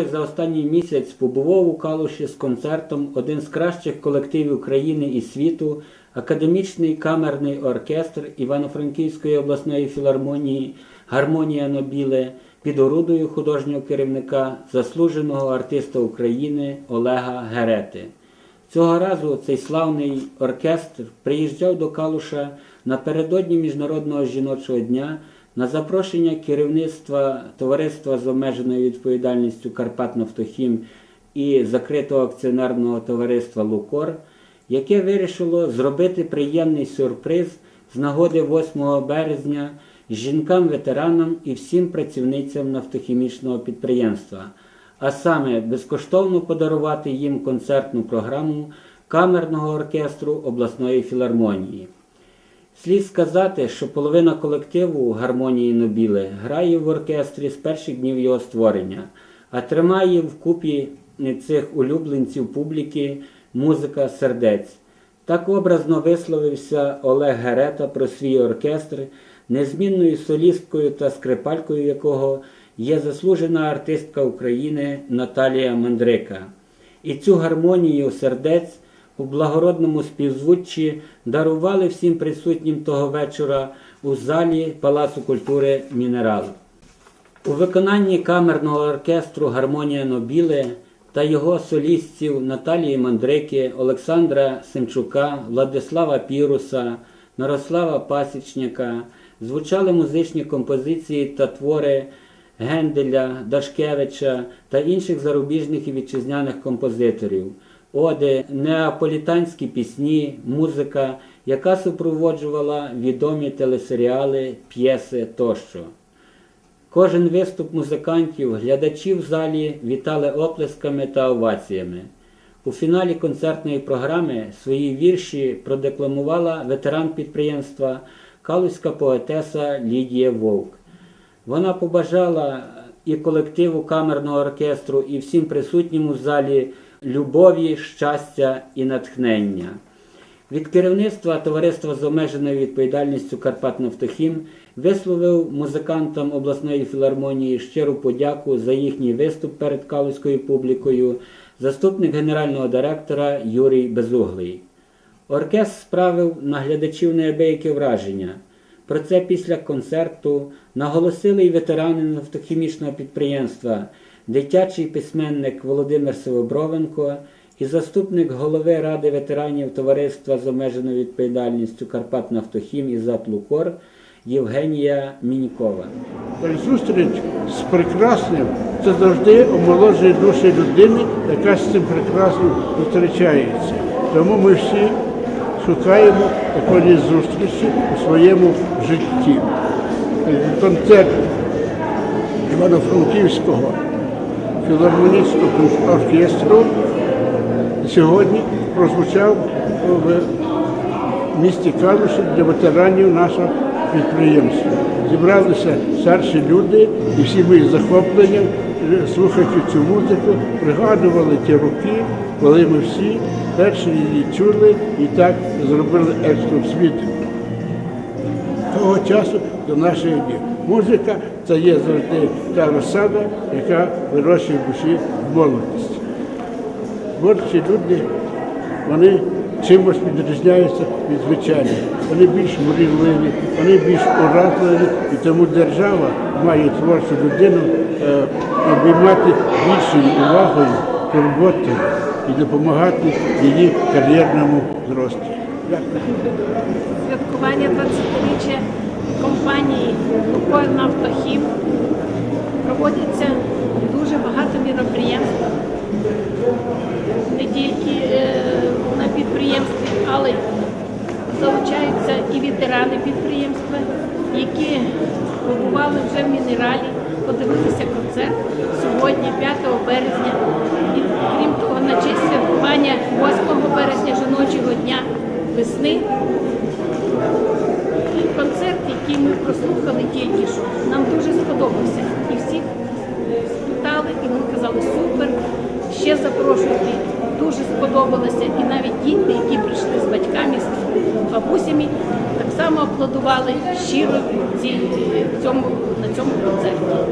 вдруге за останній місяць побував у Калуші з концертом один з кращих колективів країни і світу, академічний камерний оркестр Івано-Франківської обласної філармонії Гармонія Нобіле під орудою художнього керівника, заслуженого артиста України Олега Герети. Цього разу цей славний оркестр приїжджав до Калуша напередодні Міжнародного жіночого дня на запрошення керівництва товариства з обмеженою відповідальністю Карпатнафтохім і закритого акціонерного товариства Лукор, яке вирішило зробити приємний сюрприз з нагоди 8 березня жінкам-ветеранам і всім працівницям нафтохімічного підприємства а саме безкоштовно подарувати їм концертну програму камерного оркестру обласної філармонії. Слід сказати, що половина колективу гармонії Нобіле грає в оркестрі з перших днів його створення, а тримає вкупі цих улюбленців публіки музика сердець. Так образно висловився Олег Герета про свій оркестр, незмінною солісткою та скрипалькою якого є заслужена артистка України Наталія Мандрика. І цю гармонію сердець у благородному співзвуччі дарували всім присутнім того вечора у залі Палацу культури Мінерал. У виконанні камерного оркестру Гармонія Нобіле та його солістів Наталії Мандрики, Олександра Семчука, Владислава Піруса, Мирослава Пасічника звучали музичні композиції та твори Генделя, Дашкевича та інших зарубіжних і вітчизняних композиторів, оди, неаполітанські пісні, музика, яка супроводжувала відомі телесеріали, п'єси тощо. Кожен виступ музикантів, глядачів в залі вітали оплесками та оваціями. У фіналі концертної програми свої вірші продекламувала ветеран підприємства калузька поетеса Лідія Вовк. Вона побажала і колективу камерного оркестру, і всім присутнім у залі любові, щастя і натхнення. Від керівництва товариства з обмеженою відповідальністю Карпатнафтохім висловив музикантам обласної філармонії щиру подяку за їхній виступ перед калузькою публікою, заступник генерального директора Юрій Безуглий. Оркестр справив на глядачів неабияке враження. Про це після концерту наголосили і ветерани нафтохімічного підприємства, дитячий письменник Володимир Сивобровенко і заступник голови Ради ветеранів товариства з обмеженою відповідальністю Карпатнафтохім і Затлукор Євгенія Мінькова. Зустріч з прекрасним це завжди омоложує душі людини, яка з цим прекрасним зустрічається. Тому ми всі шукаємо такої зустрічі у своєму житті. Концерт Івано-Франківського філармонічного оркестру сьогодні прозвучав в місті Калуші для ветеранів нашого підприємства. Зібралися старші люди і всі ми з захопленням, е, слухаючи цю музику, пригадували ті роки, коли ми всі перші її чули і так зробили екскурсвіт того часу до наших днів. Музика це є завжди та розсада, яка вирощує в душі молодість. Творчі люди, вони чимось відрізняються від звичайних. Вони більш мрійливі, вони більш уразливі, і тому держава має творчу людину е, обіймати більшою увагою, турботою і допомагати її кар'єрному зрості. Святкування 20-річчя компанії «Лукойл Нафтохім проводиться дуже багато міроприємств, не тільки е, на підприємстві, але залучаються і ветерани підприємства, які побували вже в мінералі, подивилися концерт сьогодні, 5 березня. І крім того, на честь святкування 8 березня жіночого дня весни концерт, який ми прослухали тільки що, нам дуже сподобався. І всіх спитали, і вони казали, супер, ще запрошуйте. Дуже сподобалося. І навіть діти, які прийшли з батьками, з бабусями, так само аплодували щиро цій- цьому, на цьому концерті.